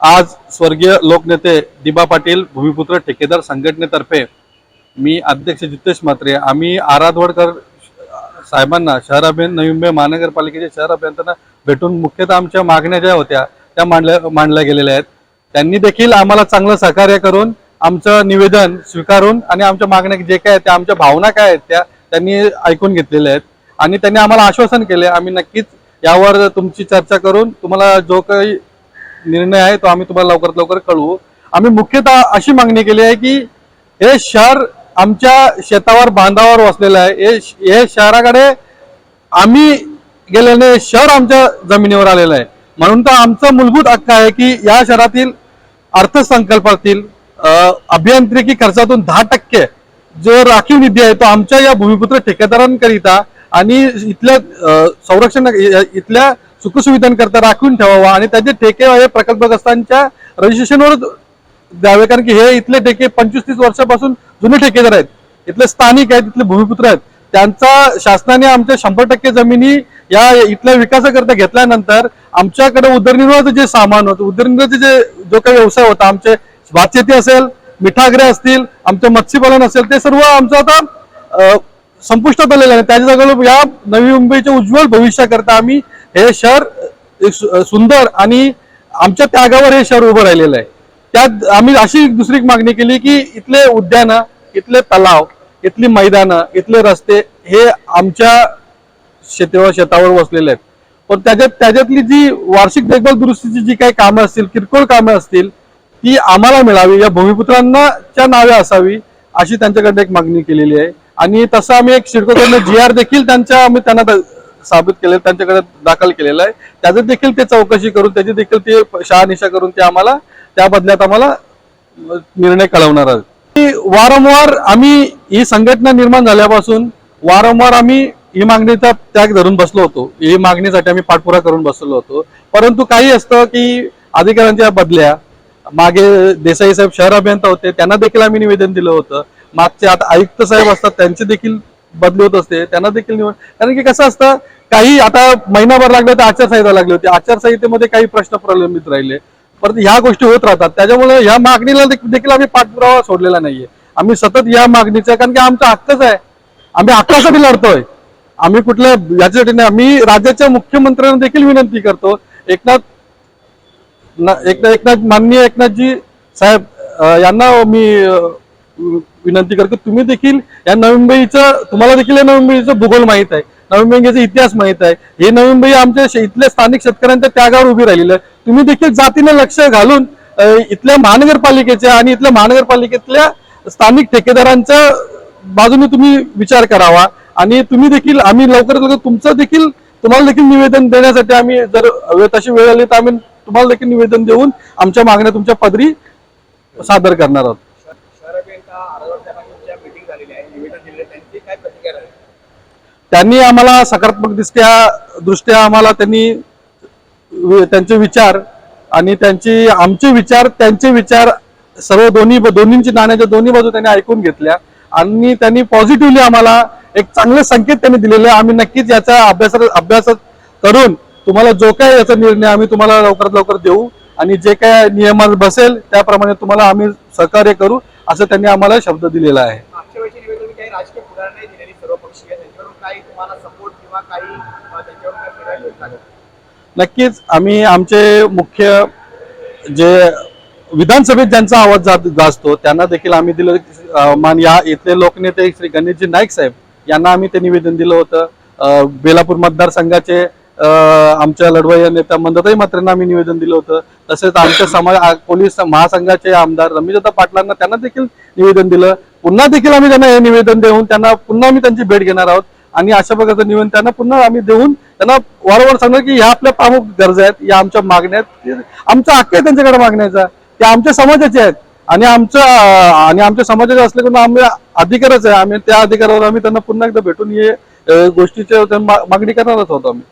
आज स्वर्गीय लोकनेते दिबा पाटील भूमिपुत्र ठेकेदार संघटनेतर्फे मी अध्यक्ष जितेश म्हात्रे आम्ही आराधवडकर साहेबांना शहर अभियान नवी मुंबई महानगरपालिकेचे शहर अभियंत्यांना भेटून मुख्यतः आमच्या मागण्या ज्या होत्या त्या मांडल्या मांडल्या गेलेल्या आहेत. त्यांनी देखील आम्हाला चांगलं सहकार्य करून आमचं निवेदन स्वीकारून आणि आमच्या मागण्या जे काय त्या आमच्या भावना काय आहेत त्या त्यांनी ऐकून घेतलेल्या आहेत. आणि त्यांनी आम्हाला आश्वासन केले आम्ही नक्कीच यावर तुमची चर्चा करून तुम्हाला जो काही निर्णय आहे तो आम्ही तुम्हाला लवकरात लवकर कळवू. आम्ही मुख्यतः अशी मागणी केली आहे की हे शहर आमच्या शेतावर बांधावर वसलेलं आहे. हे श- हे शहराकडे आम्ही गेल्याने शहर आमच्या जमिनीवर आलेलं आहे. म्हणून तर आमचं मूलभूत हक्क आहे की या शहरातील अर्थसंकल्पातील अभियांत्रिकी खर्चातून दहा टक्के जो राखीव निधी आहे तो आमच्या या भूमिपुत्र ठेकेदारांकरिता आणि इथल्या संरक्षण इथल्या सुखसुविधांकरता राखून ठेवावा आणि त्याचे ठेके हे प्रकल्पग्रस्तांच्या रजिस्ट्रेशनवर द्यावे. कारण की हे इथले ठेके पंचवीस तीस वर्षापासून जुने ठेकेदार आहेत. इथले स्थानिक आहेत इथले भूमिपुत्र आहेत. त्यांचा शासनाने आमच्या शंभर टक्के जमिनी या इथल्या विकासाकरता घेतल्यानंतर आमच्याकडे उदरनिर्वाहाचं जे सामान होतं उदरनिर्वाहाचे जे जो काही व्यवसाय होता आमचे भातशेती असेल मिठागरे असतील आमचं मत्स्यपालन असेल ते सर्व आमचं आता संपुष्टात आलेलं आहे. त्याच्या जागेला या नवी मुंबईच्या उज्ज्वल भविष्याकरता आम्ही हे शहर एक सुंदर आणि आमच्या त्यागावर हे शहर उभं राहिलेलं आहे. त्यात आम्ही अशी दुसरी मागणी केली की इथले उद्यान इथले तलाव इथली मैदानं इथले रस्ते हे आमच्या शेतीवर शेतावर वसलेले आहेत. पण त्याच्यात त्याच्यातली जी वार्षिक देखभाल दुरुस्तीची जी काही कामं असतील किरकोळ कामं असतील ती आम्हाला मिळावी या भूमिपुत्रांना च्या नावे असावी अशी त्यांच्याकडे एक मागणी केलेली आहे. आणि तसं आम्ही एक सिडकोकडनं जी आर देखील त्यांच्या आम्ही त्यांना साबित केले त्यांच्याकडे दाखल केलेलं आहे. त्याचं देखील ते चौकशी करून त्याची देखील ते शहानिशा करून ते आम्हाला त्या बदल्यात आम्हाला निर्णय कळवणार आहोत. वारंवार आम्ही ही संघटना निर्माण झाल्यापासून वारंवार आम्ही ही मागणीचा त्याग धरून बसलो होतो. ही मागणीसाठी आम्ही पाठपुरा करून बसलो होतो. परंतु काही असतं की अधिकाऱ्यांच्या बदल्या मागे देसाई साहेब शहर अभियंता होते त्यांना देखील आम्ही निवेदन दिलं होतं. मागचे आता आयुक्त साहेब असतात त्यांचे देखील बदली होत असते त्यांना देखील निवड कारण की कसं असतं काही आता महिनाभर लागले तर आचारसंहिता लागली होती. आचारसंहितेमध्ये काही प्रश्न प्रलंबित राहिले. परत ह्या गोष्टी होत राहतात. त्याच्यामुळे ह्या मागणीला देखील आम्ही पाठपुरावा सोडलेला नाहीये. आम्ही सतत या मागणीचा कारण की आमचा हक्कच आहे. आम्ही हक्कासाठी लढतोय. आम्ही कुठल्या याच्यासाठी नाही. आम्ही राज्याच्या मुख्यमंत्र्यांना देखील विनंती करतो. एकनाथ एकनाथ एकनाथ माननीय एकनाथजी साहेब यांना मी विनंती करतो तुम्ही देखील या नवी मुंबईचं तुम्हाला देखील या नवी मुंबईचं भूगोल माहीत आहे. नवी मुंबईचा इतिहास माहीत आहे. हे नवी मुंबई आमच्या इथल्या स्थानिक शेतकऱ्यांच्या त्यागावर उभी राहिलेलं आहे. तुम्ही देखील जातीने लक्ष घालून इथल्या महानगरपालिकेच्या आणि इथल्या महानगरपालिकेतल्या स्थानिक ठेकेदारांच्या बाजूने तुम्ही विचार करावा. आणि तुम्ही देखील आम्ही लवकरात लवकर तुमचं देखील तुम्हाला देखील निवेदन देण्यासाठी आम्ही जर वेळ तशी वेळ आली तर आम्ही तुम्हाला देखील निवेदन देऊन आमच्या मागण्या तुमच्या पदरी सादर करणार आहोत शहर अभियंता आरोग्य साहेबांच्या मीटिंग झालेली आहे निवेदन दिलेले त्यांची काय प्रतिक्रिया राहील त्यांनी आम्हाला सकारात्मक दृष्ट्या दृष्ट्या आम्हाला त्यांनी त्यांचे विचार आणि त्यांची आमचे विचार त्यांचे विचार सर्व दोन्ही दोन्हींची नाण्याच्या दोन्ही बाजू त्यांनी ऐकून घेतल्या आणि त्यांनी पॉझिटिव्हली आम्हाला एक चांगले संकेत त्यांनी दिलेले आहे. आम्ही नक्कीच याचा अभ्यास अभ्यास करून तुम्हाला जो काय याचा निर्णय आम्ही तुम्हाला लवकरात लवकर देऊ आणि जे काय नियमात बसेल त्याप्रमाणे तुम्हाला आम्ही सहकार्य करू असं त्यांनी आम्हाला शब्द दिलेला आहे काही तुम्हाला सपोर्ट किंवा काही नक्कीच आम्ही आमचे मुख्य जे विधानसभेत ज्यांचा आवाज जात गाजतो त्यांना देखील आम्ही दिलं. मान या इथले लोकनेते श्री गणेशजी नाईक साहेब यांना आम्ही ते निवेदन दिलं होतं. बेलापूर मतदारसंघाचे अं, आमच्या लढवय्या नेत्या मंदताई मात्रेंना आम्ही निवेदन दिलं होतं. तसेच आमच्या समाज पोलीस महासंघाचे आमदार रमेशदा पाटलांना त्यांना देखील निवेदन दिलं. पुन्हा देखील आम्ही त्यांना हे निवेदन देऊन त्यांना पुन्हा आम्ही त्यांची भेट घेणार आहोत. आणि अशा प्रकारचं निवेदन त्यांना पुन्हा आम्ही देऊन त्यांना वारंवार सांगणार की ह्या आपल्या प्रमुख गरजा आहेत या आमच्या मागण्या आहेत. आमचा हक्क आहे त्यांच्याकडे मागण्याचा. ते आमच्या समाजाचे आहेत. आणि आमच्या आणि आमच्या समाजाचे असल्याकडून आम्ही अधिकारच आहे. आम्ही त्या अधिकारावर आम्ही त्यांना पुन्हा एकदा भेटून हे गोष्टीच्या मागणी करणारच होतो आम्ही.